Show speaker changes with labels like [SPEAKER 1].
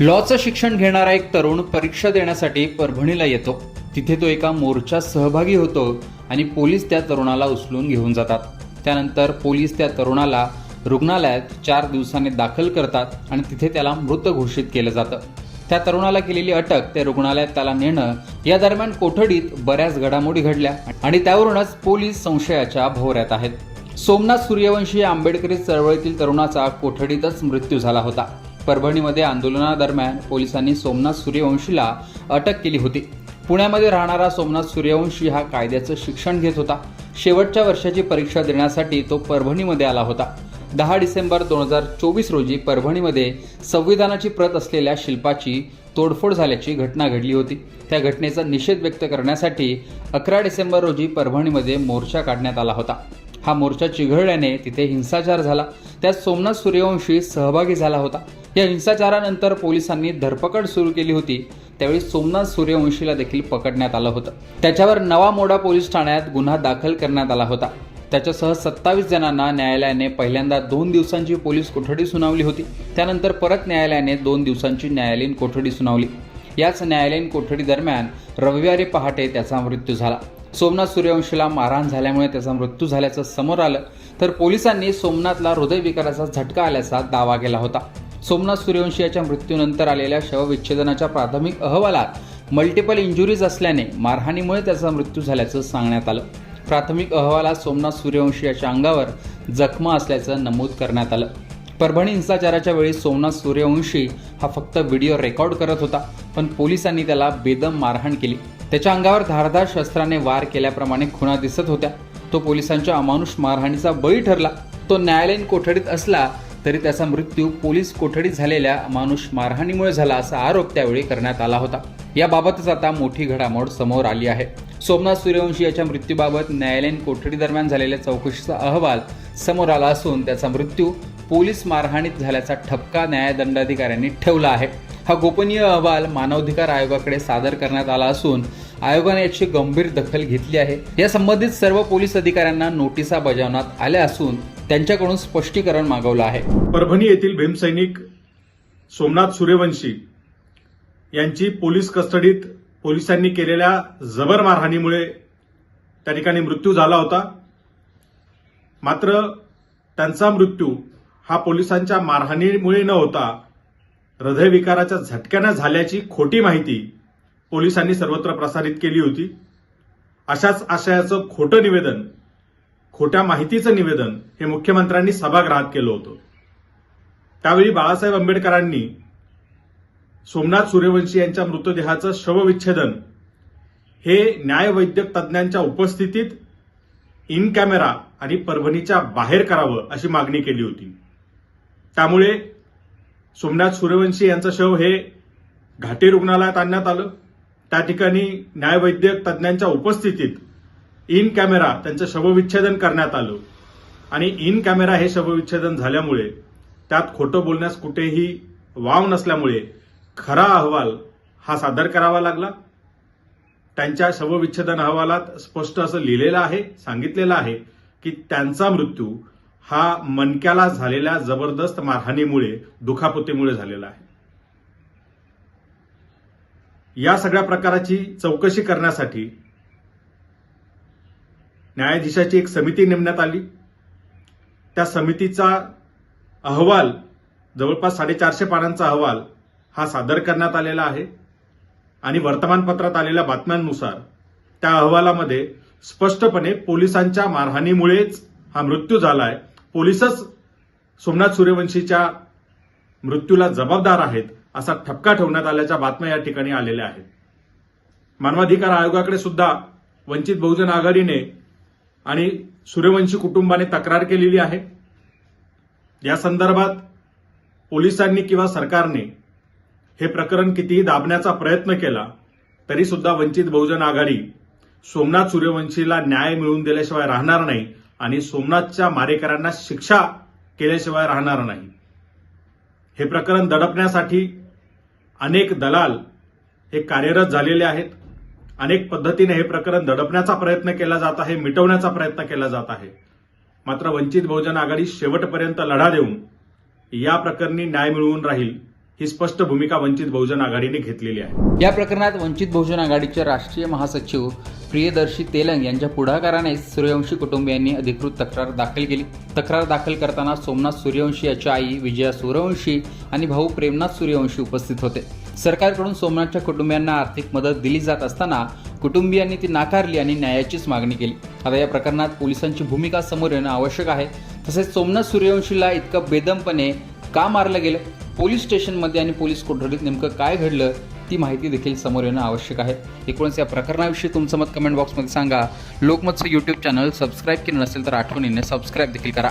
[SPEAKER 1] लॉचं शिक्षण घेणारा एक तरुण परीक्षा देण्यासाठी परभणीला येतो. तिथे तो एका मोर्चात सहभागी होतो आणि पोलीस त्या तरुणाला उचलून घेऊन जातात. त्यानंतर पोलीस त्या तरुणाला रुग्णालयात चार दिवसांनी दाखल करतात आणि तिथे त्याला मृत घोषित केलं जातं. त्या तरुणाला केलेली अटक ते रुग्णालयात त्याला नेणं या दरम्यान कोठडीत बऱ्याच घडामोडी घडल्या आणि त्यावरूनच पोलीस संशयाच्या भोवऱ्यात आहेत. सोमनाथ सूर्यवंशी या आंबेडकरी चळवळीतील तरुणाचा कोठडीतच मृत्यू झाला होता. परभणीमध्ये आंदोलनादरम्यान पोलिसांनी सोमनाथ सूर्यवंशीला अटक केली होती. पुण्यामध्ये राहणारा सोमनाथ सूर्यवंशी हा कायद्याचं शिक्षण घेत होता. शेवटच्या वर्षाची परीक्षा देण्यासाठी तो परभणीमध्ये आला होता. दहा डिसेंबर दोन हजार चोवीस रोजी परभणीमध्ये संविधानाची प्रत असलेल्या शिल्पाची तोडफोड झाल्याची घटना घडली होती. त्या घटनेचा निषेध व्यक्त करण्यासाठी अकरा डिसेंबर रोजी परभणीमध्ये मोर्चा काढण्यात आला होता. हा मोर्चा चिघळल्याने तिथे हिंसाचार झाला. त्यात सोमनाथ सूर्यवंशी सहभागी झाला होता. या हिंसाचारानंतर पोलिसांनी धरपकड सुरू केली होती. त्यावेळी सोमनाथ सूर्यवंशीला देखील पकडण्यात आलं होतं. त्याच्यावर नवा मोडा पोलीस ठाण्यात गुन्हा दाखल करण्यात आला होता. त्याच्यासह सत्तावीस जणांना न्यायालयाने पहिल्यांदा दोन दिवसांची पोलीस कोठडी सुनावली होती. त्यानंतर परत न्यायालयाने दोन दिवसांची न्यायालयीन कोठडी सुनावली. याच न्यायालयीन कोठडी दरम्यान रविवारी पहाटे त्याचा मृत्यू झाला. सोमनाथ सूर्यवंशीला मारहाण झाल्यामुळे त्याचा मृत्यू झाल्याचं समोर आलं. तर पोलिसांनी सोमनाथला हृदयविकाराचा झटका आल्याचा दावा केला होता. सोमनाथ सूर्यवंशी याच्या मृत्यूनंतर आलेल्या शवविच्छेदनाच्या प्राथमिक अहवालात मल्टिपल इंजुरीज असल्याने मारहाणीमुळे त्याचा मृत्यू झाल्याचं सांगण्यात आलं. प्राथमिक अहवालात सोमनाथ सूर्यवंशी याच्या अंगावर जखमा असल्याचं नमूद करण्यात आलं. परभणी हिंसाचाराच्या वेळी सोमनाथ सूर्यवंशी हा फक्त व्हिडिओ रेकॉर्ड करत होता पण पोलिसांनी त्याला बेदम मारहाण केली. त्याच्या अंगावर धारदार शस्त्राने वार केल्याप्रमाणे खुणा दिसत होत्या. तो पोलिसांच्या अमानुष मारहाणीचा बळी ठरला. तो न्यायालयीन कोठडीत असला तरी त्याचा मृत्यू पोलीस कोठडीत झालेल्या माणूस मारहाणीमुळे झाला असा आरोप त्यावेळी करण्यात आला होता. याबाबतच आता मोठी घडामोड समोर आली आहे. सोमनाथ सूर्यवंशी याच्या मृत्यूबाबत न्यायालयीन कोठडी दरम्यान झालेल्या चौकशीचा अहवाल समोर आला असून त्याचा मृत्यू पोलीस मारहाणीत झाल्याचा ठपका न्यायदंडाधिकाऱ्यांनी ठेवला आहे. हा गोपनीय अहवाल मानवाधिकार आयोगाकडे सादर करण्यात आला असून आयोगाने याची गंभीर दखल घेतली आहे. या संबंधित सर्व पोलीस अधिकाऱ्यांना नोटिसा बजावण्यात आल्या असून त्यांच्याकडून स्पष्टीकरण मागवलं आहे.
[SPEAKER 2] परभणी येथील भीमसैनिक सोमनाथ सूर्यवंशी यांची पोलीस कस्टडीत पोलिसांनी केलेल्या जबर मारहाणीमुळे त्या ठिकाणी मृत्यू झाला होता. मात्र त्यांचा मृत्यू हा पोलिसांच्या मारहाणीमुळे न होता हृदयविकाराच्या झटक्यानं झाल्याची खोटी माहिती पोलिसांनी सर्वत्र प्रसारित केली होती. अशाच आशयाचं खोटं निवेदन खोट्या माहितीचं निवेदन हे मुख्यमंत्र्यांनी सभागृहात केलं होतं. त्यावेळी बाळासाहेब आंबेडकरांनी सोमनाथ सूर्यवंशी यांच्या मृतदेहाचं शवविच्छेदन हे न्यायवैद्यक तज्ज्ञांच्या उपस्थितीत इन कॅमेरा आणि परभणीच्या बाहेर करावं अशी मागणी केली होती. त्यामुळे सोमनाथ सूर्यवंशी यांचं शव हे घाटी रुग्णालयात आणण्यात आलं. त्या ठिकाणी न्यायवैद्यक तज्ज्ञांच्या उपस्थितीत इन कॅमेरा त्यांचं शवविच्छेदन करण्यात आलं. आणि इन कॅमेरा हे शवविच्छेदन झाल्यामुळे त्यात खोटं बोलण्यास कुठेही वाव नसल्यामुळे खरा अहवाल हा सादर करावा लागला. त्यांच्या शवविच्छेदन अहवालात स्पष्ट असं लिहिलेलं आहे सांगितलेलं आहे की त्यांचा मृत्यू हा मनक्याला झालेल्या जबरदस्त मारहाणीमुळे दुखापतीमुळे झालेला आहे. या सगळ्या प्रकाराची चौकशी करण्यासाठी न्यायाधीशाची एक समिती नेमण्यात आली. त्या समितीचा अहवाल जवळपास साडेचारशे पानांचा अहवाल हा सादर करण्यात आलेला आहे. आणि वर्तमानपत्रात आलेल्या बातम्यांनुसार त्या अहवालामध्ये स्पष्टपणे पोलिसांच्या मारहाणीमुळेच हा मृत्यू झालाय. पोलीसच सोमनाथ सूर्यवंशीच्या मृत्यूला जबाबदार आहेत असा ठपका ठेवण्यात आल्याच्या बातम्या या ठिकाणी आलेल्या आहेत. मानवाधिकार आयोगाकडे सुद्धा वंचित बहुजन आघाडीने आणि सूर्यवंशी कुटुंबाने तक्रार केलेली आहे. या संदर्भात पोलिसांनी किंवा सरकारने हे प्रकरण कितीही दाबण्याचा प्रयत्न केला तरी सुद्धा वंचित बहुजन आघाडी सोमनाथ सूर्यवंशीला न्याय मिळवून दिल्याशिवाय राहणार नाही आणि सोमनाथच्या मारेकऱ्यांना शिक्षा केल्याशिवाय राहणार नाही. हे प्रकरण दडपण्यासाठी अनेक दलाल हे कार्यरत झालेले आहेत. अनेक पद्धतीने हे प्रकरण दडपण्याचा प्रयत्न केला जात आहे मिटवण्याचा प्रयत्न केला जात आहे. मात्र वंचित बहुजन आघाडी शेवटपर्यंत लढा देऊन या प्रकरणी न्याय मिळवून राहील ही स्पष्ट भूमिका वंचित बहुजन आघाडीने घेतलेली आहे.
[SPEAKER 1] या प्रकरणात वंचित बहुजन आघाडीचे राष्ट्रीय महासचिव प्रियदर्शी तेलंग यांच्या पुढाकाराने सूर्यवंशी कुटुंबियांनी अधिकृत तक्रार दाखल केली. तक्रार दाखल करताना सोमनाथ सूर्यवंशी याची आई विजया सूर्यवंशी आणि भाऊ प्रेमनाथ सूर्यवंशी उपस्थित होते. सरकारकडून सोमनाथच्या कुटुंबियांना आर्थिक मदत दिली जात असताना कुटुंबियांनी ती नाकारली आणि न्यायाचीच मागणी केली. आता या प्रकरणात पोलिसांची भूमिका समोर येणं आवश्यक आहे. तसेच सोमनाथ सूर्यवंशीला इतकं बेदमपणे का मारलं गेलं? पोलीस स्टेशनमध्ये आणि पोलीस कोठडीत नेमकं काय घडलं? ती माहिती देखील समोर येणं आवश्यक आहे. एकूणच या प्रकरणाविषयी तुमचं मत कमेंट बॉक्समध्ये सांगा. लोकमतचं यूट्यूब चॅनल सबस्क्राईब केलं नसेल तर आठवणीने सबस्क्राईब देखील करा.